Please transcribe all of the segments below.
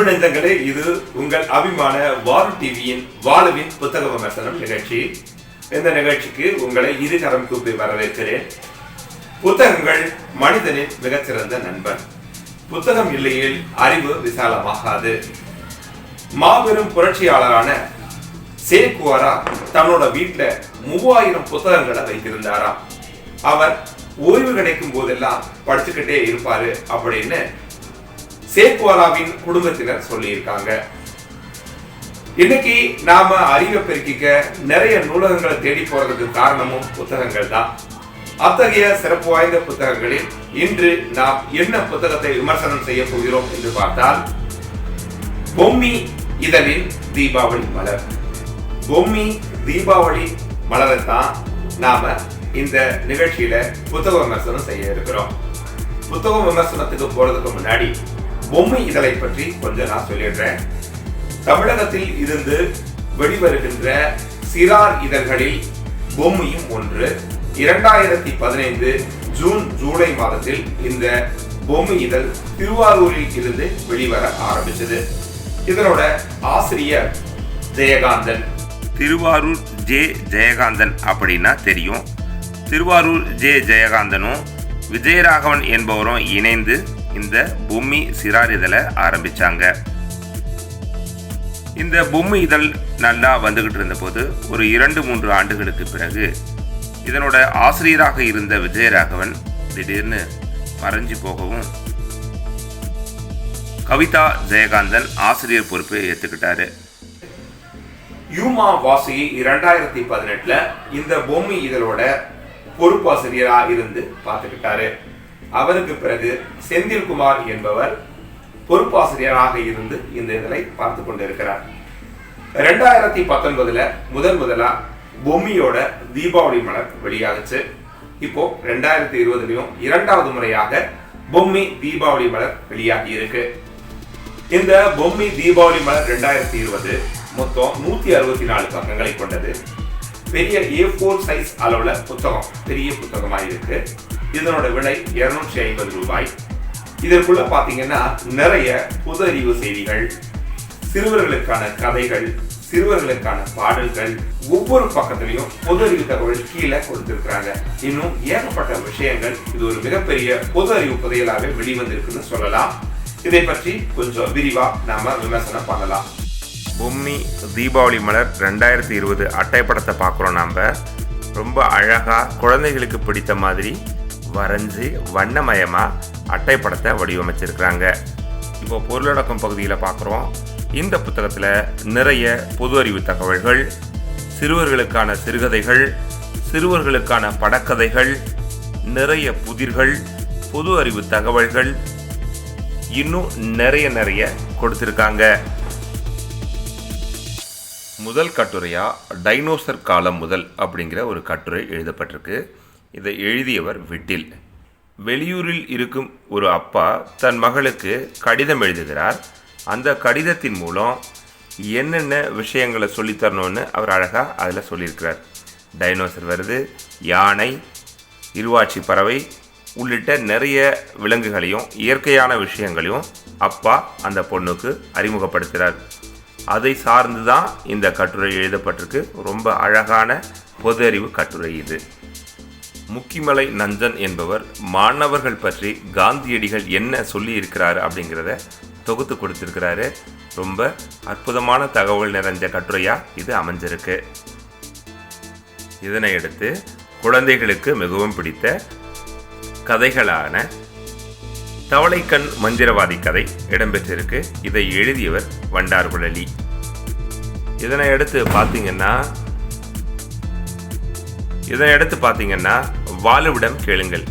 அன்பு நெஞ்சங்களே இது உங்கள் அபிமான வாரு டிவியின் வாழுவின் புத்தக விமர்சனம் நிகழ்ச்சி. இந்த நிகழ்ச்சிக்கு உங்களை இரு கரம் கூப்பி வரவேற்கிறேன். புத்தகங்கள் மனிதனின் மிகச்சிறந்த நண்பன். புத்தகம் இல்லையில் அறிவு விசாலமாகாது. மாபெரும் புரட்சியாளரான சே தன்னோட வீட்டில் மூவாயிரம் புத்தகங்களை வைத்திருந்தாராம். அவர் ஓய்வு கிடைக்கும் போதெல்லாம் படிச்சுக்கிட்டே இருப்பாரு அப்படின்னு சேக்வாலாவின் குடும்பத்தினர் சொல்லியிருக்காங்க. இன்னைக்கு நாம அறிவை பெருக்கிக்க நிறைய நூலகங்களை தேடி போறதுக்கு காரணமும் புத்தகங்கள் தான் அத்தகைய சிறப்பு வாய்ந்த புத்தகங்களில் இன்று நாம் என்ன புத்தகத்தை விமர்சனம் செய்ய போகிறோம் என்று பார்த்தால் பொம்மி இதழின் தீபாவளி மலர். பொம்மி தீபாவளி மலரை தான் நாம இந்த நிகழ்ச்சியில புத்தக விமர்சனம் செய்ய இருக்கிறோம். புத்தக விமர்சனத்துக்கு போறதுக்கு முன்னாடி பொம்மை இதழை பற்றி கொஞ்சம் நான் சொல்லிடுறேன். தமிழகத்தில் இருந்து வெளிவருகின்ற சிறார் இதழ்களில் பொம்மையும் ஒன்று. இரண்டாயிரத்தி பதினைந்து ஜூன் ஜூலை மாதத்தில் இந்த பொம்மை இதழ் திருவாரூரில் இருந்து வெளிவர ஆரம்பிச்சது இதனோட ஆசிரியர் ஜெயகாந்தன். திருவாரூர் ஜே ஜெயகாந்தன் அப்படின்னா தெரியும். திருவாரூர் ஜே ஜெயகாந்தனும் விஜயராகவன் என்பவரும் இணைந்து இந்த பூமி சிறார் இதழை ஆரம்பிச்சாங்க. இந்த பொம்மை இதழ் நல்லா வந்துகிட்டு இருந்தபோது ஒரு இரண்டு மூன்று ஆண்டுகளுக்கு பிறகு இதனோட ஆசிரியராக இருந்த விஜயராகவன் திடீர்னு மறைஞ்சு போகவும் கவிதா ஜெயகாந்தன் ஆசிரியர் பொறுப்பை ஏற்றுக்கிட்டாரு யூமா வாசி இரண்டாயிரத்தி பதினெட்டுல இந்த பொம்மை இதழோட பொறுப்பாசிரியராக இருந்து பார்த்துக்கிட்டாரு. அவருக்கு பிறகு செந்தில்குமார் என்பவர் பொறுப்பாசிரியராக இருந்து இந்த இதழை பார்த்து கொண்டிருக்கிறார். ரெண்டாயிரத்தி பத்தொன்பதுல முதன் முதலா பொம்மியோட தீபாவளி மலர் வெளியாகுச்சு. இப்போ ரெண்டாயிரத்தி இருபதுலயும் இரண்டாவது முறையாக பொம்மி தீபாவளி மலர் வெளியாகி இருக்கு. இந்த பொம்மி தீபாவளி மலர் ரெண்டாயிரத்தி இருபது மொத்தம் நூத்தி அறுபத்தி நாலு பக்கங்களை கொண்டது. பெரிய ஏ ஃபோர் சைஸ் அளவுல புத்தகம் பெரிய புத்தகமாக இருக்கு. இதனோட விலை இருநூற்றி ஐம்பது ரூபாய். இதற்குள்ள பாத்தீங்கன்னா நிறைய புது அறிவு செய்திகள் சிறுவர்களுக்கான கதைகள் சிறுவர்களுக்கான பாடல்கள் ஒவ்வொரு பக்கத்திலையும் பொது அறிவு தகவல் கீழே கொடுத்திருக்கிறாங்க. இன்னும் ஏகப்பட்ட விஷயங்கள் இது ஒரு மிகப்பெரிய பொது அறிவு புதையலாக வெளிவந்திருக்குன்னு சொல்லலாம். இதை பற்றி கொஞ்சம் விரிவா நாம விமர்சனம் பண்ணலாம். பொம்மி தீபாவளி மலர் ரெண்டாயிரத்தி இருபது அட்டைப்படத்தை பார்க்குறோம் நாம். ரொம்ப அழகாக குழந்தைகளுக்கு பிடித்த மாதிரி வரைஞ்சி வண்ணமயமாக அட்டைப்படத்தை வடிவமைச்சிருக்கிறாங்க. இப்போ பொருளடக்கம் பகுதியில் பார்க்குறோம். இந்த புத்தகத்தில் நிறைய பொது அறிவு தகவல்கள் சிறுவர்களுக்கான சிறுகதைகள் சிறுவர்களுக்கான படக்கதைகள் நிறைய புதிர்கள் பொது அறிவு தகவல்கள் இன்னும் நிறைய நிறைய கொடுத்துருக்காங்க. முதல் கட்டுரையாக டைனோசர் காலம் முதல் அப்படிங்கிற ஒரு கட்டுரை எழுதப்பட்டிருக்கு. இதை எழுதியவர் விட்டில். வெளியூரில் இருக்கும் ஒரு அப்பா தன் மகளுக்கு கடிதம் எழுதுகிறார். அந்த கடிதத்தின் மூலம் என்னென்ன விஷயங்களை சொல்லித்தரணும்னு அவர் அழகாக அதில் சொல்லியிருக்கிறார். டைனோசர் வருது யானை இருவாட்சி பறவை உள்ளிட்ட நிறைய விலங்குகளையும் இயற்கையான விஷயங்களையும் அப்பா அந்த பொண்ணுக்கு அறிமுகப்படுத்துகிறார். அதை சார்ந்து தான் இந்த கட்டுரை எழுதப்பட்டிருக்கு. ரொம்ப அழகான பொது அறிவு கட்டுரை இது. முக்கிமலை நஞ்சன் என்பவர் மாணவர்கள் பற்றி காந்தியடிகள் என்ன சொல்லியிருக்கிறாரு அப்படிங்கிறத தொகுத்து கொடுத்துருக்கிறாரு. ரொம்ப அற்புதமான தகவல் நிறைஞ்ச கட்டுரையாக இது அமைஞ்சிருக்கு. இதனை அடுத்து குழந்தைகளுக்கு மிகவும் பிடித்த கதைகளான தவளைக்கண் மந்திரவாதி கதை இடம்பெற்றிருக்கு. இதை எழுதியவர் வண்டார் குழலி இதனை அடுத்து பார்த்தீங்கன்னா இதனை அடுத்து பார்த்தீங்கன்னா வாலுவிடம் கேளுங்கள்.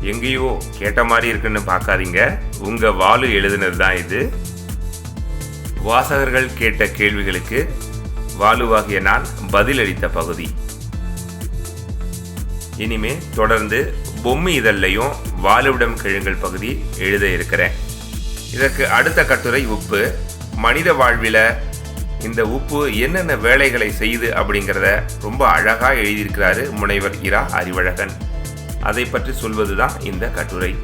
எங்கேயோ கேட்ட மாதிரி இருக்குன்னு பார்க்காதீங்க. உங்க வாலு எழுதுனது தான் இது. வாசகர்கள் கேட்ட கேள்விகளுக்கு வாலுவாகிய நான் பதிலளித்த பகுதி. இனிமே தொடர்ந்து பொம்மை இதழ்லையும் வாலுவிடம் கிழங்கள் பகுதி எழுத இருக்கிறேன். இதற்கு அடுத்த கட்டுரை உப்பு. மனித வாழ்வில் இந்த உப்பு என்னென்ன வேலைகளை செய்யுது அப்படிங்கிறத ரொம்ப அழகாக எழுதியிருக்கிறாரு முனைவர் இரா அறிவழகன். அதை பற்றி சொல்வது தான் இந்த கட்டுரை.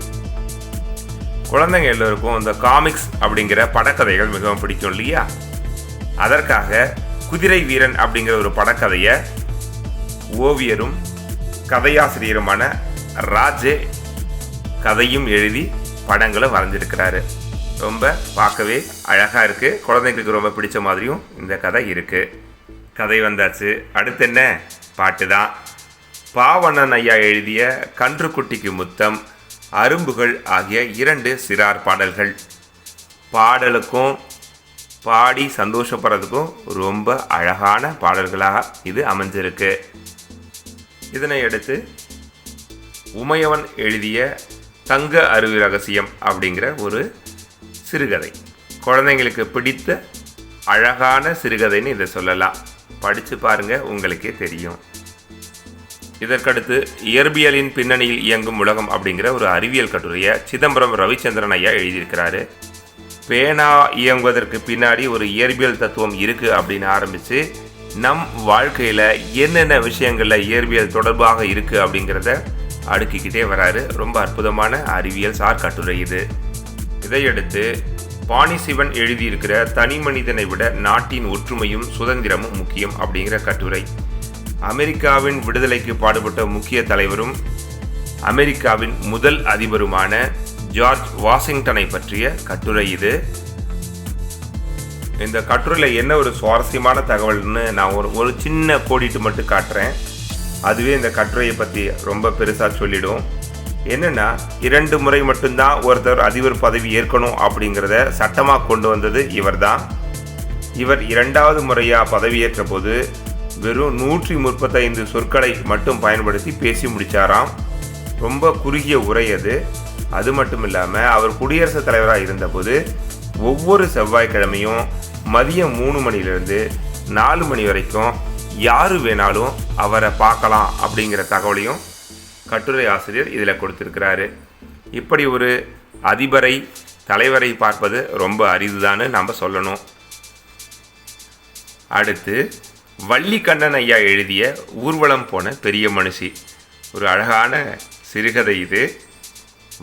குழந்தைங்க எல்லோருக்கும் இந்த காமிக்ஸ் அப்படிங்கிற படக்கதைகள் மிகவும் பிடிக்கும் இல்லையா? அதற்காக குதிரை வீரன் அப்படிங்கிற ஒரு படக்கதையை ஓவியரும் கதையாசிரியருமான ராஜே கதையும் எழுதி படங்களை வரைஞ்சிருக்கிறாரு. ரொம்ப பார்க்கவே அழகாக இருக்குது குழந்தைங்களுக்கு ரொம்ப பிடிச்ச மாதிரியும் இந்த கதை இருக்குது கதை வந்தாச்சு. அடுத்து என்ன? பாட்டு தான். பாவணன் ஐயா எழுதிய கன்றுக்குட்டிக்கு முத்தம் அரும்புகள் ஆகிய இரண்டு சிறார் பாடல்கள். பாடலுக்கும் பாடி சந்தோஷப்படுறதுக்கும் ரொம்ப அழகான பாடல்களாக இது அமைஞ்சிருக்கு. இதனை அடுத்து உமையவன் எழுதிய தங்க அருவி ரகசியம் அப்படிங்கிற ஒரு சிறுகதை. குழந்தைங்களுக்கு பிடித்த அழகான சிறுகதைன்னு இதை சொல்லலாம். படித்து பாருங்கள் உங்களுக்கே தெரியும். இதற்கடுத்து இயற்பியலின் பின்னணியில் இயங்கும் உலகம் அப்படிங்கிற ஒரு அறிவியல் கட்டுரையை சிதம்பரம் ரவிச்சந்திரன் ஐயா எழுதியிருக்கிறாரு. பேனா இயங்குவதற்கு பின்னாடி ஒரு இயற்பியல் தத்துவம் இருக்குது அப்படின்னு ஆரம்பித்து நம் வாழ்க்கையில் என்னென்ன விஷயங்களில் இயற்பியல் தொடர்பாக இருக்குது அப்படிங்கிறத அடுக்கிக்கிட்டே வராரு. ரொம்ப அற்புதமான அறிவியல் சார் கட்டுரை இது. இதையடுத்து பாணி சிவன் எழுதியிருக்கிற தனி மனிதனை விட நாட்டின் ஒற்றுமையும் சுதந்திரமும் முக்கியம் அப்படிங்கிற கட்டுரை. அமெரிக்காவின் விடுதலைக்கு பாடுபட்ட முக்கிய தலைவரும் அமெரிக்காவின் முதல் அதிபருமான ஜார்ஜ் வாஷிங்டனை பற்றிய கட்டுரை இது. இந்த கட்டுரையில் என்ன ஒரு சுவாரஸ்யமான தகவல்னு நான் ஒரு ஒரு சின்ன கோடிட்டு மட்டும் காட்டுறேன். அதுவே இந்த கட்டுரையை பற்றி ரொம்ப பெருசாக சொல்லிடும். என்னென்னா இரண்டு முறை மட்டும்தான் ஒருத்தர் அதிபர் பதவி ஏற்கணும் அப்படிங்கிறத சட்டமாக கொண்டு வந்தது இவர்தான். இவர் இரண்டாவது முறையாக பதவியேற்ற போது வெறும் நூற்றி முப்பத்தைந்து சொற்களை மட்டும் பயன்படுத்தி பேசி முடித்தாராம் ரொம்ப குறுகிய உரை அது. அது மட்டும் இல்லாமல் அவர் குடியரசுத் தலைவராக இருந்தபோது ஒவ்வொரு செவ்வாய்க்கிழமையும் மதியம் மூணு மணிலிருந்து நாலு மணி வரைக்கும் யார் வேணாலும் அவரை பார்க்கலாம் அப்படிங்கிற தகவலையும் கட்டுரை ஆசிரியர் இதில் கொடுத்துருக்கிறாரு. இப்படி ஒரு அதிபரை தலைவரை பார்ப்பது ரொம்ப அரிதுதான்னு நம்ம சொல்லணும். அடுத்து வள்ளிக்கண்ணன் ஐயா எழுதிய ஊர்வலம் போன பெரிய மனுஷி. ஒரு அழகான சிறுகதை இது.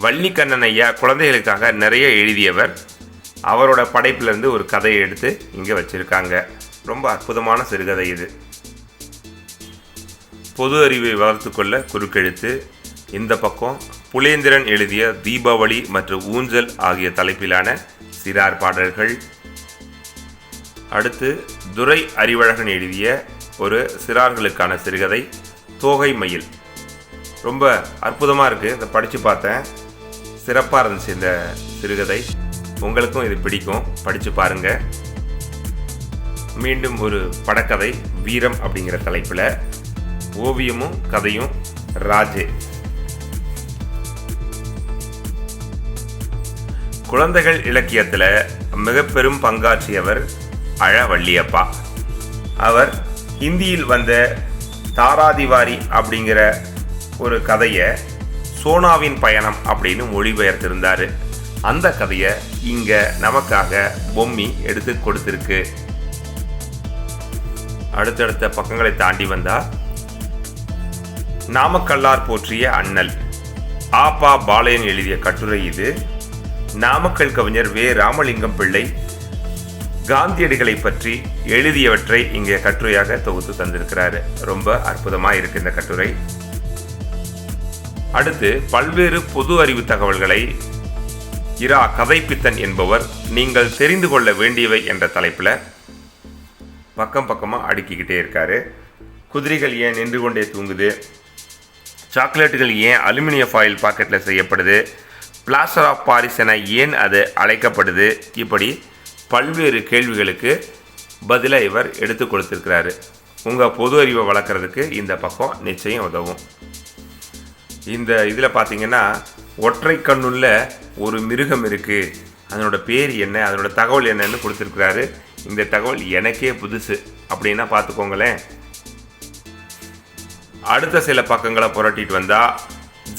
வள்ளிக்கண்ணன் ஐயா குழந்தைகளுக்காக நிறைய எழுதியவர். அவரோட படைப்பிலேருந்து ஒரு கதையை எடுத்து இங்கே வச்சுருக்காங்க. ரொம்ப அற்புதமான சிறுகதை இது. பொது அறிவை வளர்த்துக்கொள்ள குறுக்கெழுத்து. இந்த பக்கம் புலேந்திரன் எழுதிய தீபாவளி மற்றும் ஊஞ்சல் ஆகிய தலைப்பிலான சிறார் பாடல்கள். அடுத்து துரை அறிவழகன் எழுதிய ஒரு சிறார்களுக்கான சிறுகதை தோகை மயில். ரொம்ப அற்புதமாக இருக்குது இதை படித்து பார்த்தேன். சிறப்பாக இருந்துச்சு இந்த சிறுகதை. உங்களுக்கும் இது பிடிக்கும். படித்து பாருங்கள் மீண்டும் ஒரு படக்கதை வீரம் அப்படிங்கிற தலைப்பில். ஓவியமும் கதையும் ராஜே. குழந்தைகள் இலக்கியத்தில் மிக பெரும் பங்காற்றியவர் அழவள்ளியப்பா. அவர் ஹிந்தியில் வந்த தாராதிவாரி அப்படிங்கிற ஒரு கதையை சோனாவின் பயணம் அப்படின்னு மொழிபெயர்த்திருந்தார். அந்த கதையை இங்கே நமக்காக பொம்மி எடுத்து கொடுத்துருக்கு. அடுத்தடுத்த பக்கங்களை தாண்டி வந்தா நாமக்கல்லார் போற்றிய அண்ணல் ஆப்பா பாளையன் எழுதிய கட்டுரை இது. நாமக்கல் கவிஞர் வே. ராமலிங்கம் பிள்ளை காந்தியடிகளை பற்றி எழுதியவற்றை இங்கே கட்டுரையாக தொகுத்து தந்திருக்கிறாரு. ரொம்ப அற்புதமாக இருக்கு இந்த கட்டுரை. அடுத்து பல்வேறு பொது அறிவு தகவல்களை இரா கதைப்பித்தன் என்பவர் நீங்கள் தெரிந்து கொள்ள வேண்டியவை என்ற தலைப்பில் பக்கம் பக்கமாக அடுக்கிக்கிட்டே இருக்காரு. குதிரைகள் ஏன் நின்று கொண்டே தூங்குது? சாக்லேட்டுகள் ஏன் அலுமினிய ஃபாயில் பாக்கெட்டில் செய்யப்படுது? பிளாஸ்டர் ஆஃப் பாரிஸ் என ஏன் அது அழைக்கப்படுது? இப்படி பல்வேறு கேள்விகளுக்கு பதிலை இவர் எடுத்து கொடுத்துருக்கிறாரு. உங்கள் பொது அறிவை வளர்க்குறதுக்கு இந்த பக்கம் நிச்சயம் உதவும். இந்த இதில் பார்த்தீங்கன்னா ஒற்றை கண்ணுள்ள ஒரு மிருகம் இருக்குது அதனோட பேர் என்ன அதனோட தகவல் என்னன்னு கொடுத்துருக்குறாரு. இந்த தகவல் எனக்கே புதுசு அப்படின்னா பார்த்துக்கோங்களேன் அடுத்த சில பக்கங்களை புரட்டிட்டு வந்தா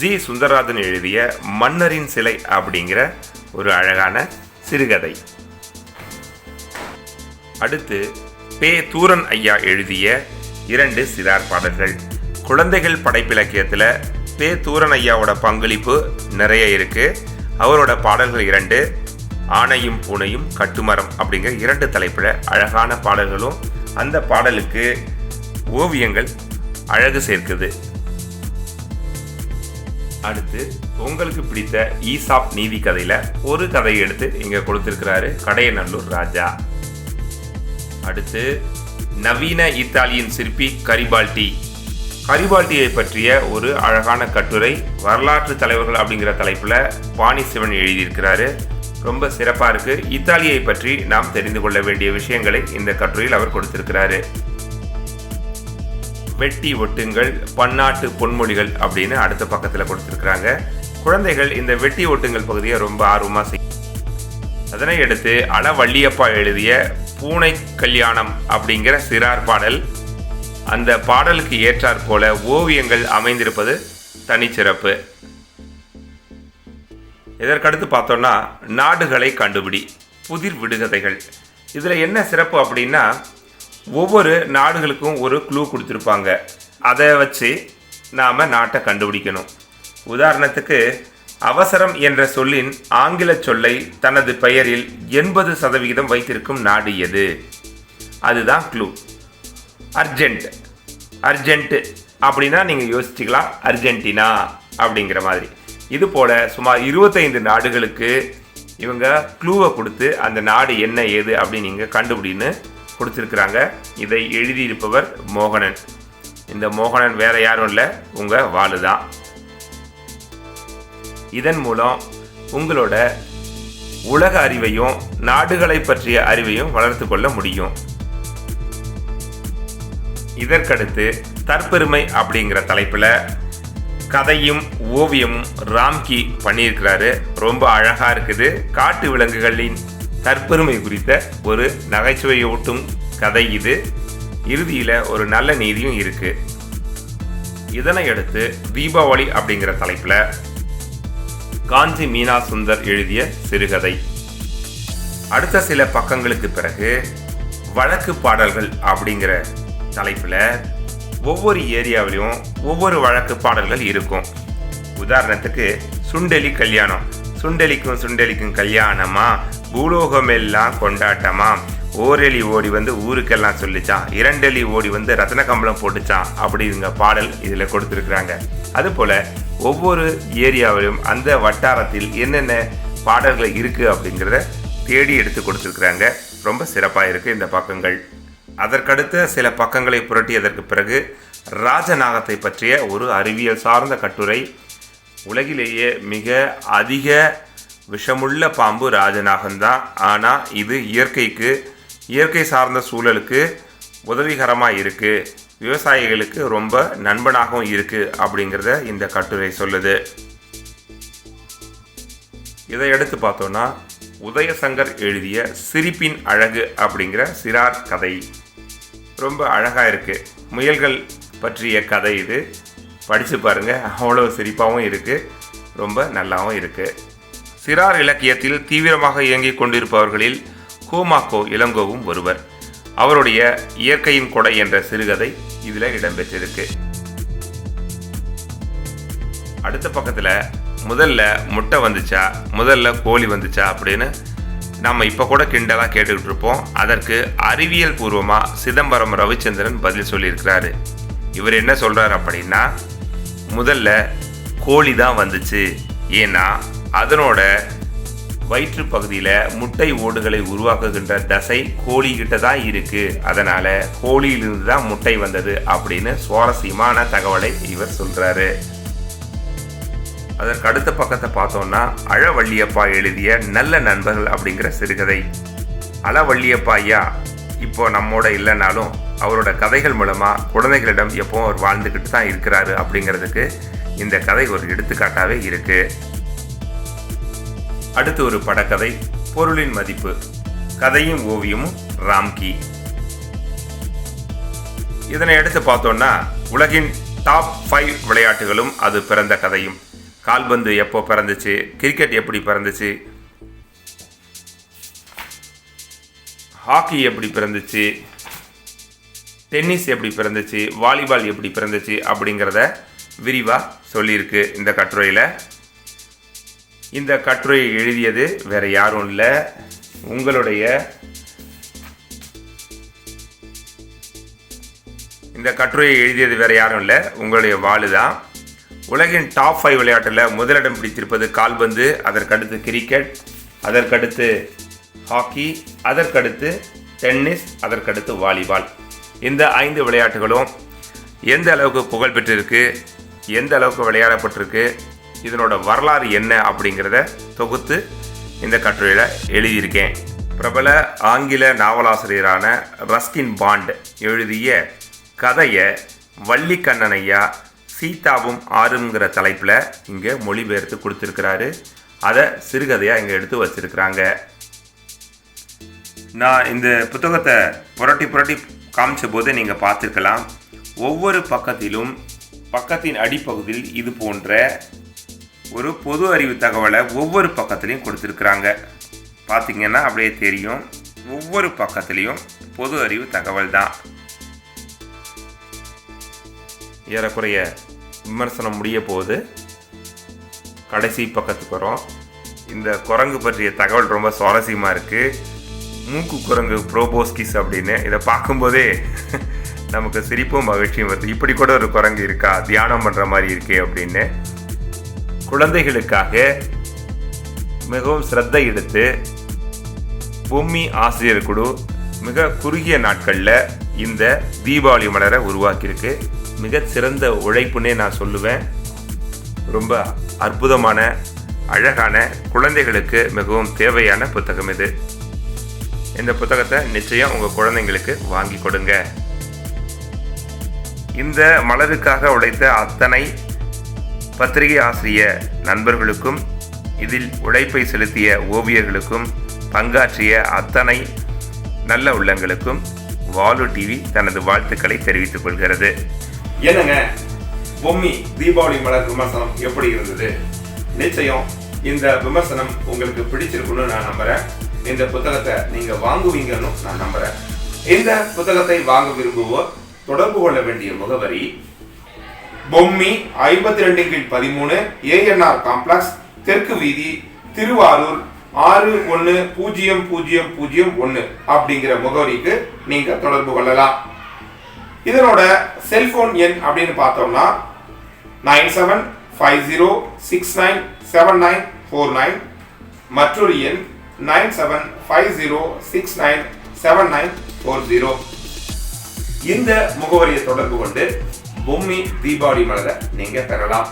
ஜி. சுந்தரராஜன் எழுதிய மன்னரின் சிலை அப்படிங்கிற ஒரு அழகான சிறுகதை. அடுத்து பே தூரன் ஐயா எழுதிய இரண்டு சிறார் பாடல்கள். குழந்தைகள் படைப்பிலக்கியத்தில் பே தூரன் ஐயாவோட பங்களிப்பு நிறைய இருக்கு. அவரோட பாடல்கள் இரண்டு ஆணையும் பூனையும் கட்டுமரம் அப்படிங்கிற இரண்டு தலைப்பில் அழகான பாடல்களும் அந்த பாடலுக்கு ஓவியங்கள் அழகு சேர்க்குது. அடுத்து உங்களுக்கு பிடித்த ஈசாப் நீதி கதையில ஒரு கதையை எடுத்து இங்க கொடுத்திருக்கிறாரு கடையநல்லூர் ராஜா. அடுத்து நவீன இத்தாலியின் சிற்பி கரிபால்டி. கரிபால்டியை பற்றிய ஒரு அழகான கட்டுரை வரலாற்று தலைவர்கள் அப்படிங்கிற தலைப்பில் பாணி சிவன் எழுதியிருக்கிறாரு. ரொம்ப சிறப்பாக இருக்கு. இத்தாலியை பற்றி நாம் தெரிந்து கொள்ள வேண்டிய விஷயங்களை இந்த கட்டுரையில் அவர் கொடுத்திருக்கிறாரு. வெட்டி ஒட்டுங்கள் பன்னாட்டு பொன்மொழிகள் அப்படின்னு அடுத்த பக்கத்தில் கொடுத்துருக்குறாங்க. குழந்தைகள் இந்த வெட்டி ஒட்டுங்கள் பகுதியை ரொம்ப ஆர்வமாக செய் அதனை அடுத்து அளவள்ளியப்பா எழுதிய பூனை கல்யாணம் அப்படிங்கிற சிறார் பாடல். அந்த பாடலுக்கு ஏற்றாற் போல ஓவியங்கள் அமைந்திருப்பது தனிச்சிறப்பு. இதற்கடுத்து பார்த்தோம்னா நாடுகளை கண்டுபிடி புதிர் விடுகதைகள். இதில் என்ன சிறப்பு அப்படின்னா ஒவ்வொரு நாடுகளுக்கும் ஒரு க்ளூ கொடுத்துருப்பாங்க. அதை வச்சு நாம் நாட்டை கண்டுபிடிக்கணும். உதாரணத்துக்கு அவசரம் என்ற சொல்லின் ஆங்கில சொல்லை தனது பெயரில் எண்பது சதவிகிதம் வைத்திருக்கும் நாடு எது? அதுதான் க்ளூ அர்ஜென்ட் அர்ஜென்ட்டு அப்படின்னா நீங்கள் யோசிச்சுக்கலாம் அர்ஜென்டினா அப்படிங்கிற மாதிரி. இது போல் சுமார் இருபத்தைந்து நாடுகளுக்கு இவங்க க்ளூவை கொடுத்து அந்த நாடு என்ன ஏது அப்படின்னு நீங்கள் கண்டுபிடின்னு கொடுத்துருக்குறாங்க. இதை எழுதியிருப்பவர் மோகனன். இந்த மோகனன் வேற யாரும் இல்லை உங்கள் வாலு தான் இதன் மூலம் உங்களோட உலக அறிவையும் நாடுகளை பற்றிய அறிவையும் வளர்த்து கொள்ள முடியும். இதற்கடுத்து தற்பெருமை அப்படிங்கிற தலைப்பில் கதையும் ஓவியமும் ராம்கி பண்ணியிருக்கிறாரு. ரொம்ப அழகாக இருக்குது. காட்டு விலங்குகளின் தற்பெருமை குறித்த ஒரு நகைச்சுவையூட்டும் கதை இது. இறுதியில் ஒரு நல்ல நீதியும் இருக்கு. இதனை அடுத்து தீபாவளி அப்படிங்கிற தலைப்பில் காஞ்சி மீனா சுந்தர் எழுதிய சிறுகதை. அடுத்த சில பக்கங்களுக்கு பிறகு வழக்கு பாடல்கள் அப்படிங்கிற தலைப்பில் ஒவ்வொரு ஏரியாவிலையும் ஒவ்வொரு வழக்கு பாடல்கள் இருக்கும். உதாரணத்துக்கு சுண்டெலி கல்யாணம். சுண்டெலிக்கும் சுண்டெலிக்கும் கல்யாணமா? பூலோகமெல்லாம் கொண்டாட்டமா? ஓரெலி ஓடி வந்து ஊருக்கெல்லாம் சொல்லிச்சான் இரண்டெலி ஓடி வந்து ரத்ன கம்பளம் போட்டுச்சான் அப்படிங்கிற பாடல் இதில் கொடுத்துருக்குறாங்க. அதுபோல் ஒவ்வொரு ஏரியாவிலும் அந்த வட்டாரத்தில் என்னென்ன பாடல்கள் இருக்குது அப்படிங்கிறத தேடி எடுத்து கொடுத்துருக்குறாங்க. ரொம்ப சிறப்பாக இருக்குது இந்த பக்கங்கள். அதற்கடுத்த சில பக்கங்களை புரட்டியதற்கு பிறகு ராஜநாகத்தை பற்றிய ஒரு அறிவியல் சார்ந்த கட்டுரை உலகிலேயே மிக அதிக விஷமுள்ள பாம்பு ராஜநாகம்தான். ஆனால் இது இயற்கைக்கு இயற்கை சார்ந்த சூழலுக்கு உதவிகரமாக இருக்குது விவசாயிகளுக்கு ரொம்ப நண்பனாகவும் இருக்குது அப்படிங்கிறத இந்த கட்டுரை சொல்லுது. இதை எடுத்து பார்த்தோன்னா உதயசங்கர் எழுதிய சிரிப்பின் அழகு அப்படிங்கிற சிறார் கதை. ரொம்ப அழகாக இருக்குது முயல்கள் பற்றிய கதை இது. படித்து பாருங்கள் அவ்வளோ சிரிப்பாகவும் இருக்குது ரொம்ப நல்லாவும் இருக்குது சிறார் இலக்கியத்தில் தீவிரமாக இயங்கிக் கொண்டிருப்பவர்களில் கோமாக்கோ இளங்கோவும் ஒருவர். அவருடைய இயற்கையின் கொடை என்ற சிறுகதை இதில் இடம்பெற்றிருக்கு. அடுத்த பக்கத்தில் முதல்ல முட்டை வந்துச்சா முதல்ல கோழி வந்துச்சா அப்படின்னு நம்ம இப்போ கூட கிண்டலாக கேட்டுக்கிட்டு இருப்போம். அதற்கு அறிவியல் பூர்வமாக சிதம்பரம் ரவிச்சந்திரன் பதில் சொல்லியிருக்கிறாரு. இவர் என்ன சொல்கிறார் அப்படின்னா முதல்ல கோழி தான் வந்துச்சு. ஏன்னா அதனோட வயிற்று பகுதியில் முட்டை ஓடுகளை உருவாக்குகின்ற தசை கோழி கிட்ட தான் இருக்கு. அதனால கோழியிலிருந்து தான் முட்டை வந்தது அப்படின்னு சுவாரஸ்யமான தகவலை இவர் சொல்றாரு. அதற்கு அடுத்த பக்கத்தை பார்த்தோம்னா அழவள்ளியப்பா எழுதிய நல்ல நண்பர்கள் அப்படிங்கிற சிறுகதை. அழவள்ளியப்பா ஐயா இப்போ நம்மோட இல்லைனாலும் அவரோட கதைகள் மூலமா குழந்தைகளிடம் எப்போ அவர் வாழ்ந்துக்கிட்டு தான் இருக்கிறாரு அப்படிங்கிறதுக்கு இந்த கதை ஒரு எடுத்துக்காட்டாவே இருக்குது அடுத்து ஒரு படக்கதை பொருளின் மதிப்பு. கதையும் ஓவியமும் ராம்கி. இதனை எடுத்து பார்த்தோம்னா உலகின் டாப் ஃபைவ் விளையாட்டுகளும் அது பிறந்த கதையும். கால்பந்து எப்போ பிறந்துச்சு கிரிக்கெட் எப்படி பிறந்துச்சு ஹாக்கி எப்படி பிறந்துச்சு டென்னிஸ் எப்படி பிறந்துச்சு வாலிபால் எப்படி பிறந்துச்சு அப்படிங்கிறத விரிவாக சொல்லியிருக்கு இந்த கட்டுரையில். இந்த கட்டுரையை எழுதியது வேற யாரும் இல்லை. உங்களுடைய இந்த கட்டுரையை எழுதியது வேற யாரும் இல்லை. உங்களுடைய வாளு தான் உலகின் டாப் ஃபைவ் விளையாட்டில் முதலிடம் பிடித்திருப்பது கால்பந்து அதற்கடுத்து கிரிக்கெட் அதற்கடுத்து ஹாக்கி அதற்கடுத்து டென்னிஸ் அதற்கடுத்து வாலிபால் இந்த ஐந்து விளையாட்டுகளும் எந்த அளவுக்கு புகழ் பெற்றிருக்கு எந்த அளவுக்கு விளையாடப்பட்டிருக்கு இதனோட வரலாறு என்ன அப்படிங்கிறத தொகுத்து இந்த கட்டுரையில் எழுதியிருக்கேன். பிரபல ஆங்கில நாவலாசிரியரான ரஸ்கின் பாண்ட் எழுதிய கதையை வள்ளிக்கண்ணனையா சீதாவும் ஆறுங்கிற தலைப்பில் இங்கே மொழிபெயர்த்து கொடுத்துருக்கிறாரு. அதை சிறுகதையாக இங்கே எடுத்து வச்சிருக்கிறாங்க. நான் இந்த புத்தகத்தை புரட்டி புரட்டி காமிச்ச போது நீங்கள் பார்த்துருக்கலாம். ஒவ்வொரு பக்கத்திலும் பக்கத்தின் அடிப்பகுதியில் இது போன்ற ஒரு பொது அறிவு தகவலை ஒவ்வொரு பக்கத்துலேயும் கொடுத்துருக்குறாங்க. பார்த்தீங்கன்னா அப்படியே தெரியும். ஒவ்வொரு பக்கத்துலேயும் பொது அறிவு தகவல் தான். ஏறக்குறைய விமர்சனம் முடிய போது கடைசி பக்கத்துக்கு வரோம். இந்த குரங்கு பற்றிய தகவல் ரொம்ப சுவாரஸ்யமாக இருக்குது மூக்கு குரங்கு ப்ரோபோஸ்கிஸ் அப்படின்னு இதை பார்க்கும்போதே நமக்கு சிரிப்பும் மகிழ்ச்சியும் வருது. இப்படி கூட ஒரு குரங்கு இருக்கா? தியானம் பண்ணுற மாதிரி இருக்கே அப்படின்னு. குழந்தைகளுக்காக மிகவும் சிரத்தை எடுத்து பொம்மி ஆசிரியர் குழு மிக குறுகிய நாட்களில் இந்த தீபாவளி மலரை உருவாக்கியிருக்கு. மிக சிறந்த உழைப்புன்னே நான் சொல்லுவேன். ரொம்ப அற்புதமான அழகான குழந்தைகளுக்கு மிகவும் தேவையான புத்தகம் இது. இந்த புத்தகத்தை நிச்சயம் உங்கள் குழந்தைங்களுக்கு வாங்கி கொடுங்க. இந்த மலருக்காக உழைத்த அத்தனை பத்திரிகை ஆசிரிய நண்பர்களுக்கும் இதில் உழைப்பை செலுத்திய ஓவியர்களுக்கும் பங்காற்றிய அத்தனை நல்ல உள்ளங்களுக்கும் வாலு டிவி தனது வாழ்த்துக்களை தெரிவித்துக் கொள்கிறது. என்னங்க? பொம்மி தீபாவளி மலர் விமர்சனம் எப்படி இருந்தது? நிச்சயம் இந்த விமர்சனம் உங்களுக்கு பிடிச்சிருக்குன்னு நான் நம்புறேன். இந்த புத்தகத்தை நீங்க வாங்குவீங்கன்னு நான் நம்புறேன். இந்த புத்தகத்தை வாங்க விரும்புவோர் தொடர்பு கொள்ள வேண்டிய முகவரி பொம்மி ஐம்பத்தி ரெண்டு கீழ் பதிமூணு ஏஎன்ஆர் காம்ப்ளெக்ஸ் தெற்கு வீதி திருவாரூர் ஆறு ஒன்று பூஜ்ஜியம் பூஜ்ஜியம் பூஜ்ஜியம் ஒன்று அப்படிங்கிற முகவரிக்கு நீங்கள் தொடர்பு கொள்ளலாம். இதனோட செல்போன் எண் அப்படின்னு பார்த்தோம்னா nine seven five zero six nine seven nine four nine. மற்றொரு எண் nine seven five zero six nine seven nine four zero. இந்த முகவரியை தொடர்பு கொண்டு பொம்மி தீபாவளி மலரை நீங்க பெறலாம்.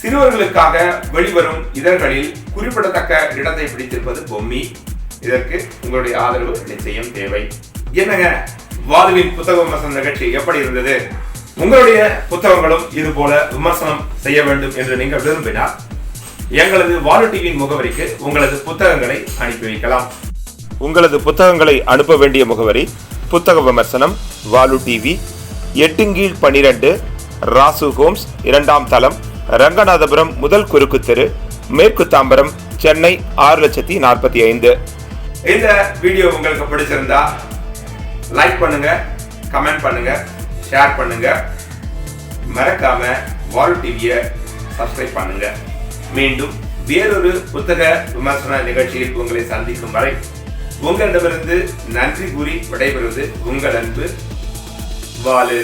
சிறுவர்களுக்காக வெளிவரும் இதழ்களில் குறிப்பிடத்தக்க இடத்தை பிடித்திருப்பது பொம்மி. இதற்கு உங்களுடைய ஆதரவு நிச்சயம் தேவை. என்னங்க வாதுவின் புத்தக விமர்சன நிகழ்ச்சி எப்படி இருந்தது? உங்களுடைய புத்தகங்களும் இது போல விமர்சனம் செய்ய வேண்டும் என்று நீங்கள் விரும்பினால் எங்களது வாலு டிவியின் முகவரிக்கு உங்களது புத்தகங்களை அனுப்பி வைக்கலாம். உங்களது புத்தகங்களை அனுப்ப வேண்டிய முகவரி புத்தக விமர்சனம் வாலு டிவி எட்டுங்கீழ் பனிரெண்டு ராசு ஹோம்ஸ் இரண்டாம் தளம் ரங்கநாதபுரம் முதல் குறுக்கு தெரு மேற்கு தாம்பரம் சென்னை ஆறு லட்சத்தி நாற்பத்தி ஐந்து. இந்த வீடியோ உங்களுக்கு பிடிச்சிருந்தா லைக் பண்ணுங்க கமெண்ட் பண்ணுங்க ஷேர் பண்ணுங்க. மறக்காம வால் டிவியை சப்ஸ்கிரைப் பண்ணுங்க. மீண்டும் வேறொரு புத்தக விமர்சன நிகழ்ச்சியில் உங்களை சந்திக்கும் வரை உங்களிடமிருந்து நன்றி கூறி விடைபெறுவது உங்கள் அன்பு. வாலு